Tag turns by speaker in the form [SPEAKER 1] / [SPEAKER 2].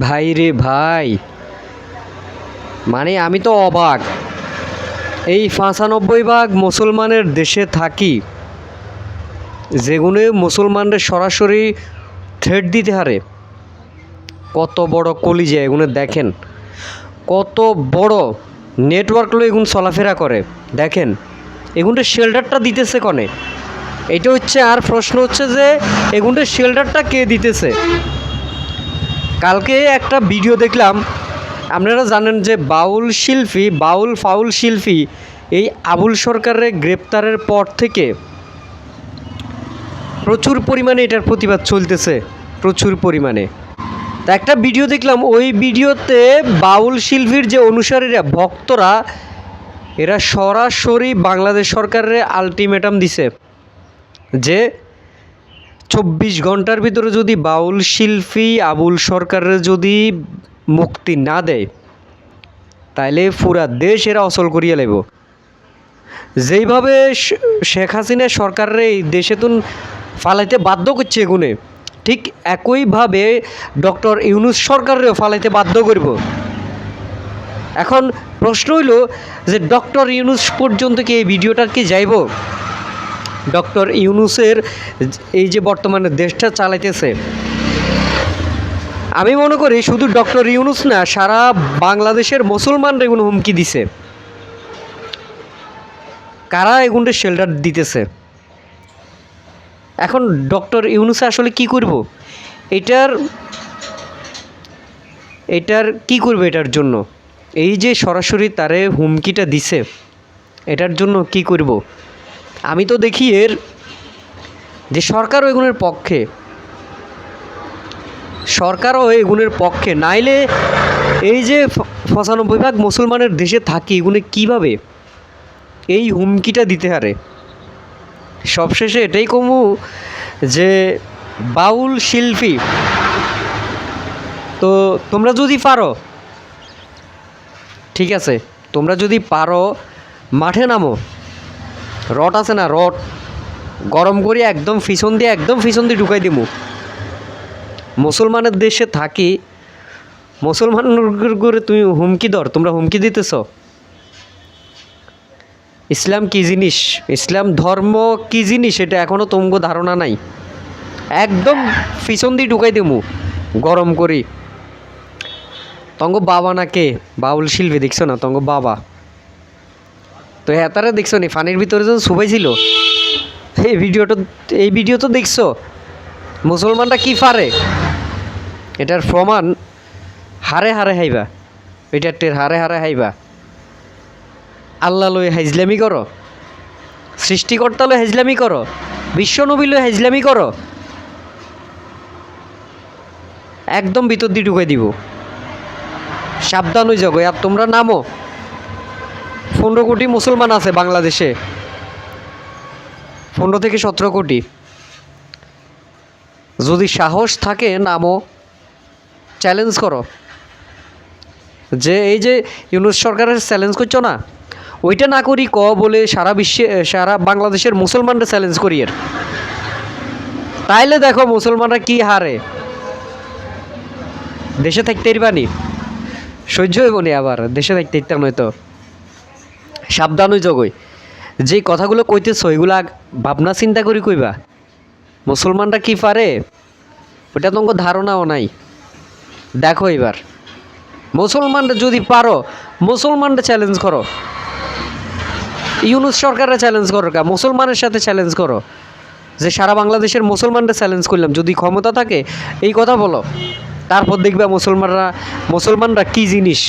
[SPEAKER 1] ভাই রে ভাই। মানে আমি তো অবাক। এই পঁচানব্বই ভাগ মুসলমানের দেশে থাকি। যেগুলো মুসলমানদের সরাসরি থ্রেট দিতে হারে। কত বড় কলিজা এগুলো দেখেন। কত বড় নেটওয়ার্কগুলো এগুন চলাফেরা করে। দেখেন এগুলোর শেল্টারটা দিতেছে কনে? এটা হচ্ছে, আর প্রশ্ন হচ্ছে যে এগুলোর শেল্টারটা কে দিতেছে? কালকে একটা ভিডিও দেখলাম, আপনারা জানেন যে বাউল শিল্পী, বাউল ফাউল শিল্পী এই আবুল সরকারের গ্রেপ্তারের পর থেকে প্রচুর পরিমাণে এটার প্রতিবাদ চলতেছে, প্রচুর পরিমাণে। তা একটা ভিডিও দেখলাম, ওই ভিডিওতে বাউল শিল্পীর যে অনুসারীরা, ভক্তরা, এরা সরাসরি বাংলাদেশ সরকারের আলটিমেটাম দিছে যে চব্বিশ ঘণ্টার ভিতরে যদি বাউল শিল্পী আবুল সরকারের যদি মুক্তি না দেয়, তাইলে পুরা দেশ এরা অচল করিয়া লেব যেইভাবে শেখ হাসিনা সরকারের এই দেশে তুন ফালাইতে বাধ্য করছে এগুনে, ঠিক একইভাবে ডক্টর ইউনুস সরকারেরও ফালাইতে বাধ্য করব। এখন প্রশ্ন হইল যে ডক্টর ইউনুস পর্যন্ত কি এই ভিডিওটার কি যাইব? ডক্টর ইউনুসের এই যে বর্তমানে দেশটা চালাইতেছে, আমি মনে করি শুধু ডক্টর ইউনুস না, সারা বাংলাদেশের মুসলমানরা এগুলো হুমকি দিছে। কারা এগুলো শেল্টার দিতেছে? এখন ডক্টর ইউনুসে আসলে কি করব? এটার এটার কি করবে এটার জন্য? এই যে সরাসরি তারে হুমকিটা দিছে, এটার জন্য কি করব? আমি তো দেখি এর যে সরকারও এগুলোর পক্ষে, সরকারও এগুলোর পক্ষে, নাইলে এই যে পঁচানব্বই ভাগ মুসলমানের দেশে থাকি এগুলো কীভাবে এই হুমকিটা দিতে হারে? সবশেষে এটাই কমু যে বাউল শিল্পী, তো তোমরা যদি পারো, ঠিক আছে, তোমরা যদি পারো, মাঠে নামো। রড আছে না, রড। গরম করে, একদম ফিসন দিয়ে, একদম ফিসন দিয়ে ঢুকাই দিমু। মুসলমানের দেশে থাকি, মুসলমান করে তুমি হুমকি দর তোমরা হুমকি দিতেছ? ইসলাম কি জিনিস? ইসলাম ধর্ম কি জিনিস? এটা এখনও তোমাকে ধারণা নাই। একদম পিছন দিয়ে ঢুকাই দেবো গরম করি। তঙ্গ বাবা না কে? বাউল শিল্পী, দেখছ না? তঙ্গ বাবা। তো হেতারে দেখছ নি, ফানির ভিতরে যে শুভাই ছিল এই ভিডিওটা, এই ভিডিও তো দেখছ? মুসলমানরা কি পারে এটার প্রমাণ হারে হারে হাইবা। এটার টের হারে হারে হাইবা। আল্লাহ লয়ে হাইজলামি করো। সৃষ্টিকর্তা লয়ে হাইজলামি করো। বিশ্বনবী লয়ে হাইজলামি করো। একদম ভিতর দিয়ে ঢুকে দিব। সাবধান হয়ে যাব আর তোমরা নামো। পনেরো কোটি মুসলমান আছে বাংলাদেশে। পনেরো থেকে সতেরো কোটি। যদি সাহস থাকে, নামো। চ্যালেঞ্জ করো। যে এই যে ইউনুস সরকারের চ্যালেঞ্জ করছ না, ওইটা না করি ক বলে সারা বিশ্বে, সারা বাংলাদেশের মুসলমানরা চ্যালেঞ্জ করি এর। তাইলে দেখো মুসলমানরা কি হারে। দেশে থাকতে পারবানি। সহ্য হইব নি আবার, দেশে থাকতে ইত্যা নয়তো সাবধান হই জগই। যে কথাগুলো কইতেছো, এগুলা ভাবনা চিন্তা করি কইবা। মুসলমানরা কি পারে? ওটা তোমার ধারণাও নাই। দেখো এবার মুসলমানরা যদি পারো, মুসলমানরা চ্যালেঞ্জ করো। ইউনুস সরকারের চ্যালেঞ্জ করো কা মুসলমানের সাথে চ্যালেঞ্জ করো। যে সারা বাংলাদেশের মুসলমানরা চ্যালেঞ্জ করলাম, যদি ক্ষমতা থাকে, এই কথা বলো। তারপর দেখবা মুসলমানরা মুসলমানরা কি জিনিস?